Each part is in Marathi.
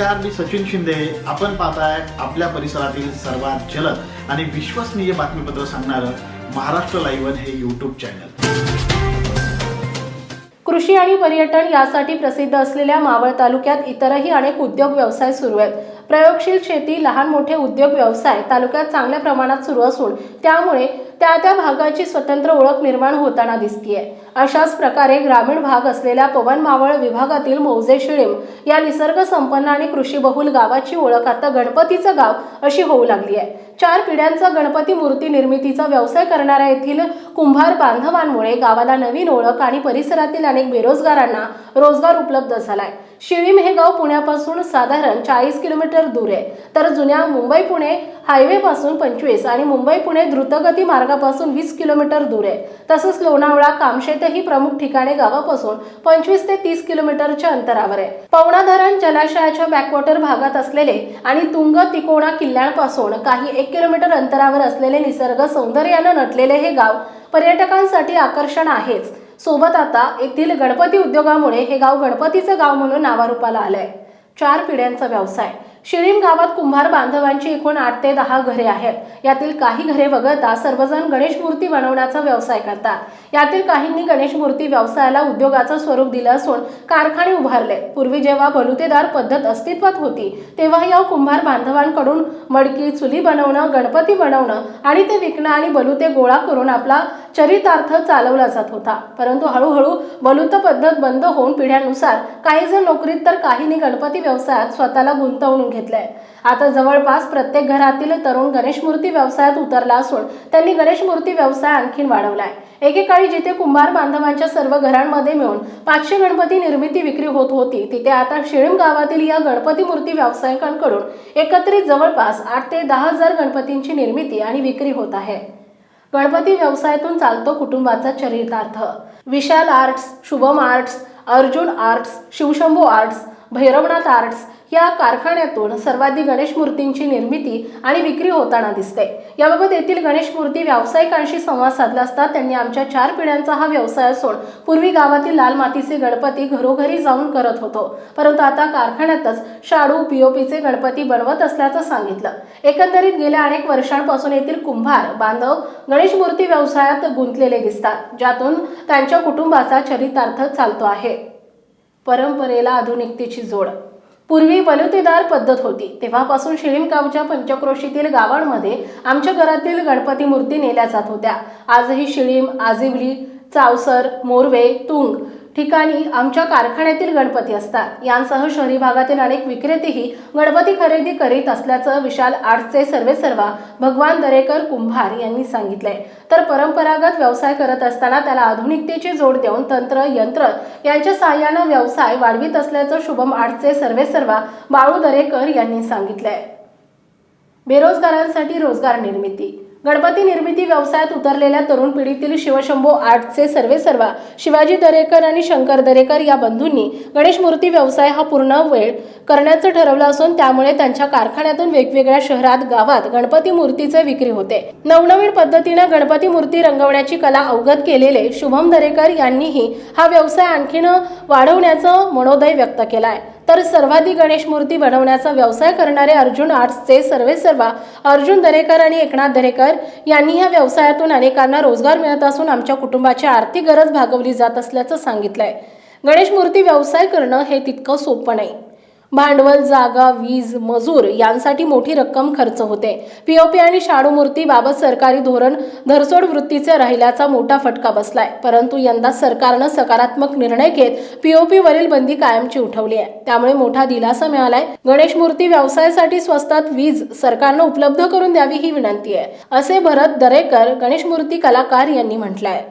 नमस्कार मी सचिन शिंदे. आपण पाहताय आपल्या परिसरातील सर्वात जलद आणि विश्वसनीय बातमीपत्र सांगणारं महाराष्ट्र लाईव्ह हे यूट्यूब चॅनल कृषी आणि पर्यटन यासाठी प्रसिद्ध असलेल्या मावळ तालुक्यात इतरही अनेक उद्योग व्यवसाय सुरू आहेत. प्रयोगशील शेती लहान मोठे उद्योग व्यवसाय तालुक्यात चांगल्या प्रमाणात सुरू असून त्यामुळे त्या त्या भागाची स्वतंत्र ओळख निर्माण होताना दिसतीये. अशाच प्रकारे ग्रामीण भाग असलेल्या पवन मावळ विभागातील मौजे शिळीम या निसर्ग संपन्न आणि कृषीबहुल गावाची ओळख आता गणपतीचं गाव अशी होऊ लागली आहे चार पिढ्यांचा गणपती मूर्ती निर्मितीचा व्यवसाय करणाऱ्या येथील कुंभार बांधवांमुळे गावाला नवीन ओळख आणि परिसरातील अनेक बेरोजगारांना रोजगार उपलब्ध झालाय. शिळीम हे गाव पुण्यापासून साधारण चाळीस किलोमीटर दूर आहे. तर जुन्या मुंबई पुणे हायवे पासून पंचवीस आणि मुंबई पुणे द्रुतगती मार्ग मार्गापासून वीस किलोमीटर दूर आहे. तसंच लोणावळा कामशेत ही प्रमुख ठिकाणे गावापासून पंचवीस ते तीस किलोमीटरच्या अंतरावर आहे. पवना धरण जलाशयाच्या बॅकवॉटर भागात असलेले आणि तुंग तिकोणा किल्ल्यांपासून काही एक किलोमीटर अंतरावर असलेले निसर्ग सौंदर्यानं नटलेले हे गाव पर्यटकांसाठी आकर्षण आहेच. सोबत आता येथील गणपती उद्योगामुळे हे गाव गणपतीचं गाव म्हणून नावारूपाला आलंय. चार पिढ्यांचा व्यवसाय. शिळीम गावात कुंभार बांधवांची एकूण आठ ते दहा घरे आहेत. यातील काही घरे वगळता सर्वजण गणेश मूर्ती बनवण्याचा व्यवसाय करतात. यातील काहींनी गणेश मूर्ती व्यवसायाला उद्योगाचं स्वरूप दिलं असून कारखाने उभारले. पूर्वी जेव्हा बलुतेदार पद्धत अस्तित्वात होती तेव्हा या कुंभार बांधवांकडून मडकी चुली बनवणं गणपती बनवणं आणि ते विकणं आणि बलुते गोळा करून आपला चरितार्थ चालवला जात होता. परंतु हळूहळू बलुत पद्धत बंद होऊन पिढ्यानुसार काही जण नोकरीत तर काहींनी गणपती व्यवसायात स्वतःला गुंतवणूक घेतलंय. आता जवळपास प्रत्येक घरातील तरुण गणेश मूर्ती व्यवसायात उतरला असून त्यांनी गणेश मूर्ती व्यवसाय आणखी वाढवलाय. एकेकाळी जिथे कुंभार बांधवांच्या सर्व घरांमध्ये मिळून पाचशे गणपती निर्मिती विक्री होत होती तिथे आता शिळीम गावातील या गणपती मूर्ती व्यावसायिकांकडून एकत्रित जवळपास आठ ते दहा हजार गणपतींची निर्मिती आणि विक्री होत आहे. गणपती व्यवसायातून चालतो कुटुंबाचा चरितार्थ. Vishal Arts Shubham Arts Arjun Arts Shivshambhu Arts Bhairavnath Arts या कारखान्यातून सर्वाधिक गणेश मूर्तींची निर्मिती आणि विक्री होताना दिसते. याबाबत येथील गणेश मूर्ती व्यावसायिकांशी संवाद साधला असता त्यांनी आमच्या चार पिढ्यांचा हा व्यवसाय असून पूर्वी गावातील लाल मातीचे गणपती घरोघरी जाऊन करत होतो. परंतु आता कारखान्यातच शाडू पीओपीचे गणपती बनवत असल्याचं सांगितलं. एकंदरीत गेल्या अनेक वर्षांपासून येथील कुंभार बांधव गणेश मूर्ती व्यवसायात गुंतलेले दिसतात ज्यातून त्यांच्या कुटुंबाचा चरितार्थ चालतो आहे. परंपरेला आधुनिकतेची जोड पूर्वी बलुतेदार पद्धत होती. तेव्हापासून शिळीम गावच्या पंचक्रोशीतील गावांमध्ये आमच्या घरातील गणपती मूर्ती नेल्या जात होत्या. आजही शिळीम आजिवली चावसर मोरवे तुंग ठिकाणी आमच्या कारखान्यातील गणपती असतात. यांसह शहरी भागातील अनेक विक्रेतेही गणपती खरेदी करीत असल्याचं विशाल आर्ट्सचे सर्वेसर्वा भगवान दरेकर कुंभार यांनी सांगितलंय. तर परंपरागत व्यवसाय करत असताना त्याला आधुनिकतेची जोड देऊन तंत्र यंत्र यांच्या साहाय्यानं व्यवसाय वाढवित असल्याचं शुभम आर्ट्सचे सर्वेसर्वा बाळू दरेकर यांनी सांगितलंय. बेरोजगारांसाठी रोजगार निर्मिती. गणपती निर्मिती व्यवसायात उतरलेल्या तरुण पिढीतील शिवशंभो आर्टचे सर्वेसर्वा शिवाजी दरेकर आणि शंकर दरेकर या बंधूंनी गणेश मूर्ती व्यवसाय हा पूर्ण वेळ करण्याचं ठरवलं असून त्यामुळे त्यांच्या कारखान्यातून वेगवेगळ्या शहरात गावात गणपती मूर्तीचे विक्री होते. नवनवीन पद्धतीनं गणपती मूर्ती रंगवण्याची कला अवगत केलेले शुभम दरेकर यांनीही हा व्यवसाय आणखीन वाढवण्याचं मनोदय व्यक्त केलाय. तर सर्वाधिक गणेश मूर्ती बनवण्याचा व्यवसाय करणारे अर्जुन आर्ट्सचे सर्वे सर्वा अर्जुन दरेकर आणि एकनाथ दरेकर यांनी या व्यवसायातून अनेकांना रोजगार मिळत असून आमच्या कुटुंबाची आर्थिक गरज भागवली जात असल्याचं सांगितलंय. गणेश मूर्ती व्यवसाय करणं हे तितकं सोपं नाही. भांडवल जागा वीज मजूर यांसाठी मोठी रक्कम खर्च होते. पीओपी आणि शाडूमूर्ती बाबत सरकारी धोरण धरसोड वृत्तीचे राहिल्याचा मोठा फटका बसलाय. परंतु यंदा सरकारनं सकारात्मक निर्णय घेत पीओपी वरील बंदी कायमची उठवली आहे. त्यामुळे मोठा दिलासा मिळालाय. गणेश मूर्ती व्यवसायासाठी स्वस्तात वीज सरकारनं उपलब्ध करून द्यावी ही विनंती आहे. असे भरत दरेकर गणेश मूर्ती कलाकार यांनी म्हटलंय.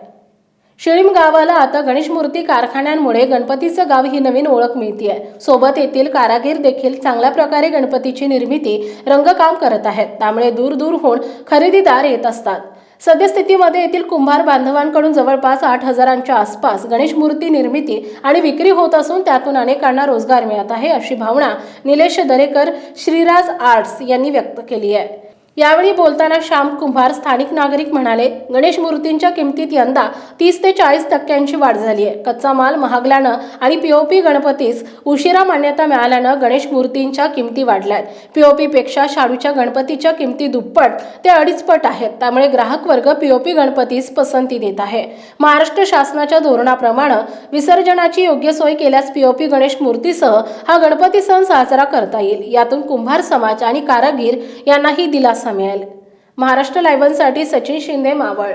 शिळीम गावाला आता गणेश मूर्ती कारखान्यांमुळे गणपतीचं गाव ही नवीन ओळख मिळतीये. सोबत येथील कारागीर देखील चांगल्या प्रकारे गणपतीची निर्मिती रंगकाम करत आहेत. त्यामुळे दूर दूरहून खरेदीदार येत असतात. सद्यस्थितीमध्ये येथील कुंभार बांधवांकडून जवळपास आठ हजारांच्या आसपास गणेश मूर्ती निर्मिती आणि विक्री होत असून त्यातून अनेकांना रोजगार मिळत आहे अशी भावना निलेश दरेकर श्रीराज आर्ट्स यांनी व्यक्त केली आहे. यावेळी बोलताना श्याम कुंभार स्थानिक नागरिक म्हणाले गणेश मूर्तींच्या किमतीत यंदा तीस ते चाळीस टक्क्यांची वाढ झाली आहे. कच्चा माल महागल्यानं आणि पीओपी गणपतीस उशिरा मान्यता मिळाल्यानं गणेश मूर्तींच्या किमती वाढल्यात. पीओपी पेक्षा शाडूच्या गणपतीच्या किमती दुप्पट ते अडीचपट आहेत. त्यामुळे ग्राहक वर्ग पीओपी गणपतीस पसंती देत आहे. महाराष्ट्र शासनाच्या धोरणाप्रमाणे विसर्जनाची योग्य सोय केल्यास पीओपी गणेश मूर्तीसह हा गणपती सण साजरा करता येईल. यातून कुंभार समाज आणि कारागीर यांनाही दिलासा मिळेल महाराष्ट्र लायव्हनसाठी सचिन शिंदे मावळ